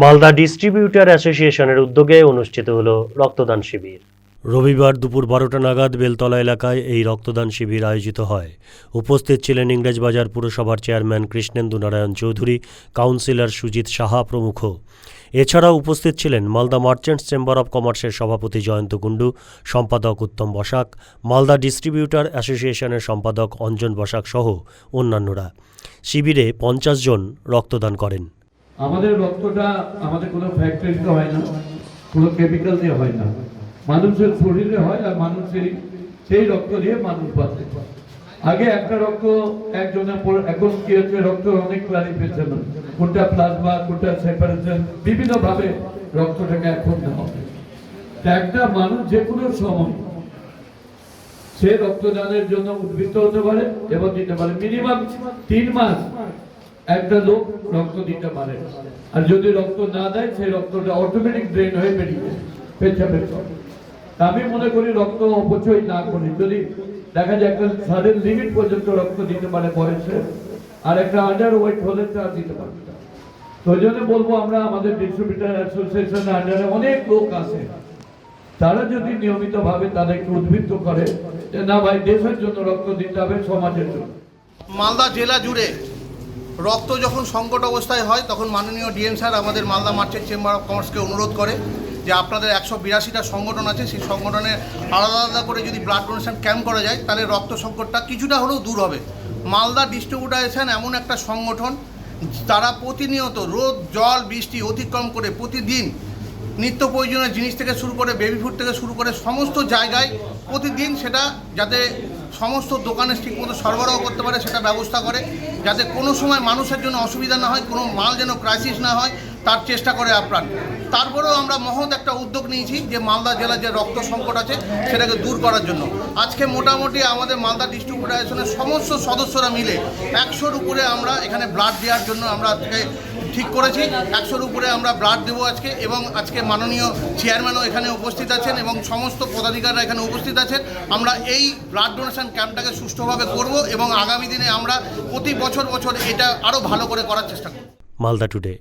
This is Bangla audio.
মালদা ডিস্ট্রিবিউটার অ্যাসোসিয়েশনের উদ্যোগে অনুষ্ঠিত হলো রক্তদান শিবির। রবিবার দুপুর বারোটা নাগাদ বেলতলা এলাকায় এই রক্তদান শিবির আয়োজিত হয়। উপস্থিত ছিলেন ইংরেজবাজার পুরসভার চেয়ারম্যান কৃষ্ণেন্দু নারায়ণ চৌধুরী, কাউন্সিলর সুজিত সাহা প্রমুখ। এছাড়াও উপস্থিত ছিলেন মালদা মার্চেন্টস চেম্বার অব কমার্সের সভাপতি জয়ন্ত কুণ্ডু সম্পাদক উত্তম বসাক, মালদা ডিস্ট্রিবিউটার অ্যাসোসিয়েশনের সম্পাদক অঞ্জন বসাক সহ অন্যান্যরা। শিবিরে পঞ্চাশ জন রক্তদান করেন। আমাদের রক্তটা আমাদের কোনো ফ্যাক্টরিতে হয় না, কোনো কেমিক্যাল দিয়ে হয় না। মানুষের শরীরে হয় আর মানুষের সেই রক্ত দিয়ে মানুষ বাঁচে। আগে একটা রক্ত একজনের এখন কি হচ্ছে, রক্ত অনেক ক্লারিফিকেশন কোনটা প্লাজমা কোনটা সেপারেশন বিভিন্ন ভাবে রক্তটাকে এখন নেওয়া হবে একটা মানুষ যে কোনো সময় সে রক্তদানের জন্য উদ্বৃত্ত হতে পারে এবং দিতে পারে। মিনিমাম তিন মাস একটা লোক রক্ত দিতে পারে আর যদি রক্ত না দেয়, সেই রক্তটা অটোমেটিক ড্রেন হয়ে বেরিয়ে পেছাপের পর। আমি মনে করি রক্ত অপচয় না করি, যদি দেখা যায় একটা সাডেন লিমিট পর্যন্ত রক্ত দিতে পারে বয়সে আর একটা আন্ডার ওয়েট হলে তা দিতে পারবে। তো ওই জন্য বলব আমরা আমাদের ডিস্ট্রিবিউটার অ্যাসোসিয়েশনের আন্ডারে অনেক লোক আছে তারা যদি নিয়মিত ভাবে তাদেরকে উদ্বৃত্ত করে, যে না ভাই, দেশের জন্য রক্ত দিতে হবে, সমাজের জন্য মালদা জেলা জুড়ে রক্ত যখন সংকট অবস্থায় হয়, তখন মাননীয় ডিএম স্যার আমাদের মালদা মার্চেন্ট চেম্বার অফ কমার্সকে অনুরোধ করে যে আপনাদের একশো বিরাশিটা সংগঠন আছে, সেই সংগঠনের আলাদা আলাদা করে যদি ব্লাড ডোনেশন ক্যাম্প করা যায়, তাহলে রক্ত সংকটটা কিছুটা হলেও দূর হবে। মালদা ডিস্ট্রিবিউটারেশন এমন একটা সংগঠন, তারা প্রতিনিয়ত রোদ, জল, বৃষ্টি অতিক্রম করে প্রতিদিন নিত্য প্রয়োজনীয় জিনিস থেকে শুরু করে বেবি ফুড থেকে শুরু করে সমস্ত জায়গায় প্রতিদিন সেটা যাতে সমস্ত দোকানে ঠিকমতো সরবরাহ করতে পারে, সেটা ব্যবস্থা করে, যাতে কোনো সময় মানুষের জন্য অসুবিধা না হয়, কোনো মাল যেন ক্রাইসিস না হয়, তার চেষ্টা করে আপ্রাণ। তারপরেও আমরা মহৎ একটা উদ্যোগ নিয়েছি যে মালদা জেলার যে রক্ত সংকট আছে, সেটাকে দূর করার জন্য। আজকে মোটামুটি আমাদের মালদা ডিস্ট্রিবিউটারেশনের সমস্ত সদস্যরা মিলে একশোর উপরে আমরা এখানে ব্লাড দেওয়ার জন্য আমরা আজকে ঠিক করেছি। একশোর উপরে আমরা ব্লাড দেবো আজকে এবং আজকে মাননীয় চেয়ারম্যানও এখানে উপস্থিত আছেন এবং সমস্ত পদাধিকাররা এখানে উপস্থিত আছেন। আমরা এই ব্লাড ডোনেশন ক্যাম্পটাকে সুষ্ঠুভাবে করব এবং আগামী দিনে আমরা প্রতি বছর বছর এটা আরও ভালো করে করার চেষ্টা করব। মালদা টুডে